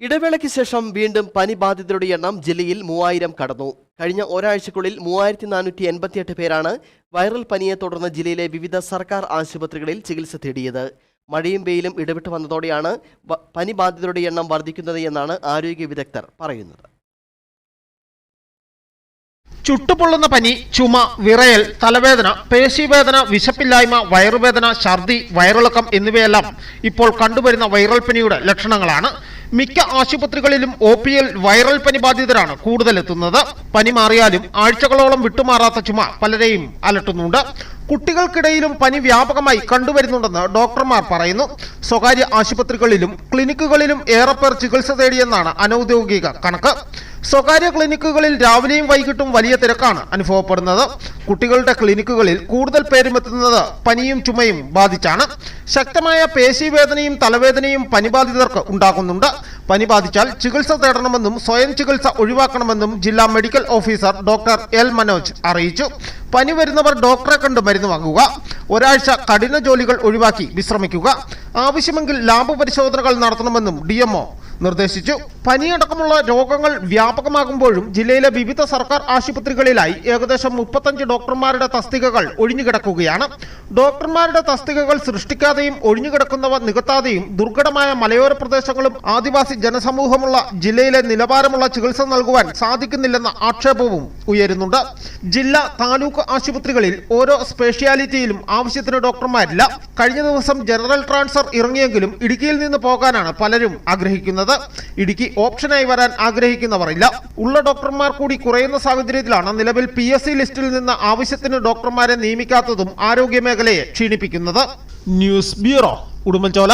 ഇടവേളയ്ക്ക് ശേഷം വീണ്ടും പനി ബാധിതരുടെ എണ്ണം ജില്ലയിൽ മൂവായിരം കടന്നു. കഴിഞ്ഞ ഒരാഴ്ചക്കുള്ളിൽ മൂവായിരത്തി നാനൂറ്റി എൺപത്തിയെട്ട് പേരാണ് വൈറൽ പനിയെ തുടർന്ന് ജില്ലയിലെ വിവിധ സർക്കാർ ആശുപത്രികളിൽ ചികിത്സ തേടിയത്. മഴയും വെയിലും ഇടവിട്ട് വന്നതോടെയാണ് പനി ബാധിതരുടെ എണ്ണം വർദ്ധിക്കുന്നത് എന്നാണ് ആരോഗ്യ വിദഗ്ധർ പറയുന്നത്. ചുട്ടുപൊള്ളുന്ന പനി ചുമ വിറയൽ തലവേദന പേശിവേദന വിശപ്പില്ലായ്മ വയറുവേദന ഛർദി വയറിളക്കം എന്നിവയെല്ലാം ഇപ്പോൾ കണ്ടുവരുന്ന വൈറൽ പനിയുടെ ലക്ഷണങ്ങളാണ്. മിക്ക ആശുപത്രികളിലും ഒ പി എൽ വൈറൽ പനി ബാധിതരാണ് കൂടുതലെത്തുന്നത്. പനി മാറിയാലും ആഴ്ചകളോളം വിട്ടുമാറാത്ത ചുമ പലരെയും അലട്ടുന്നുണ്ട്. കുട്ടികൾക്കിടയിലും പനി വ്യാപകമായി കണ്ടുവരുന്നുണ്ടെന്ന് ഡോക്ടർമാർ പറയുന്നു. സ്വകാര്യ ആശുപത്രികളിലും ക്ലിനിക്കുകളിലും ഏറെ പേർ ചികിത്സ തേടിയെന്നാണ് അനൌദ്യോഗിക കണക്ക്. സ്വകാര്യ ക്ലിനിക്കുകളിൽ രാവിലെയും വൈകിട്ടും വലിയ തിരക്കാണ് അനുഭവപ്പെടുന്നത്. കുട്ടികളുടെ ക്ലിനിക്കുകളിൽ കൂടുതൽ പേരും എത്തുന്നത് പനിയും ചുമയും ബാധിച്ചാണ്. ശക്തമായ പേശീവേദനയും തലവേദനയും പനിബാധിതർക്ക് ഉണ്ടാകുന്നുണ്ട്. പനി ബാധിച്ചാൽ ചികിത്സ തേടണമെന്നും സ്വയം ചികിത്സ ഒഴിവാക്കണമെന്നും ജില്ലാ medical officer doctor L Manoj അറിയിച്ചു. പനി വരുന്നവർ ഡോക്ടറെ കണ്ട് മരുന്ന് വാങ്ങുക. ഒരാഴ്ച കഠിന ജോലികൾ ഒഴിവാക്കി വിശ്രമിക്കുക. ആവശ്യമെങ്കിൽ ലാബ് പരിശോധനകൾ നടത്തണമെന്നും ഡി നിർദ്ദേശിച്ചു. പനിയടക്കമുള്ള രോഗങ്ങൾ വ്യാപകമാകുമ്പോഴും ജില്ലയിലെ വിവിധ സർക്കാർ ആശുപത്രികളിലായി ഏകദേശം മുപ്പത്തഞ്ച് ഡോക്ടർമാരുടെ തസ്തികകൾ ഒഴിഞ്ഞുകിടക്കുകയാണ്. ഡോക്ടർമാരുടെ തസ്തികകൾ സൃഷ്ടിക്കാതെയും ഒഴിഞ്ഞുകിടക്കുന്നവ നികത്താതെയും ദുർഘടമായ മലയോര പ്രദേശങ്ങളും ആദിവാസി ജനസമൂഹമുള്ള ജില്ലയിലെ നിലവാരമുള്ള ചികിത്സ നൽകുവാൻ സാധിക്കുന്നില്ലെന്ന ആക്ഷേപവും ഉയരുന്നുണ്ട്. ജില്ലാ താലൂക്ക് ആശുപത്രികളിൽ ഓരോ സ്പെഷ്യാലിറ്റിയിലും ആവശ്യത്തിന് ഡോക്ടർമാരില്ല. കഴിഞ്ഞ ദിവസം ജനറൽ ട്രാൻസ്ഫർ ഇറങ്ങിയെങ്കിലും ഇടുക്കിയിൽ നിന്ന് പോകാനാണ് പലരും ആഗ്രഹിക്കുന്നത്. ഇടുക്കി ഓപ്ഷനായി വരാൻ ആഗ്രഹിക്കുന്നവർ ഇല്ല ഉള്ള ഡോക്ടർമാർ കൂടി കുറയുന്ന സാഹചര്യത്തിലാണ് നിലവിൽ പി ലിസ്റ്റിൽ നിന്ന് ആവശ്യത്തിന് ഡോക്ടർമാരെ നിയമിക്കാത്തതും ആരോഗ്യ മേഖലയെ ക്ഷീണിപ്പിക്കുന്നത്. News bureau Udumbanchola.